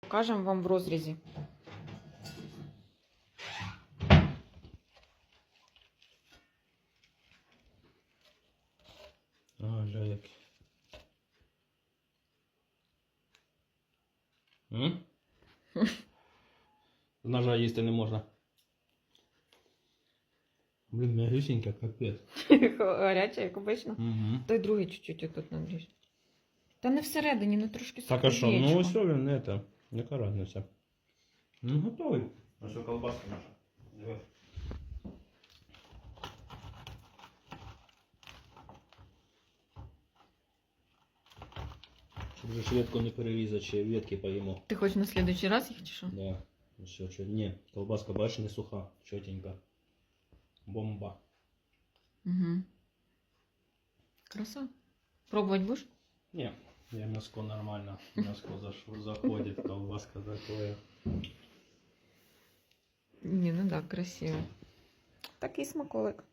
Покажемо вам в розрізі. А, ля як. М? З ножа їсти не можна. Блін, м'ягюсінька, капець. Гаряча, як обично. Угу. Той другий чуть-чуть отут надріж. Та не всередині, ну трошки Так а що, ну суховічого. ось він, не це, яка разниця. Ну, готовий. А що колбаска наша? Диви. Щоб же швидко не перерізати, ще ветки поїмо. Ти хочеш на следующий раз їх чи що? Да. Все, чё... Не, колбаска, бачиш, не суха, чотенька. Бомба. Угу. Краса. Пробувати будеш? Не, я мяско нормально. Мяско заходит, колбаска такое. Ні, ну так, красиво. Такий смаколик.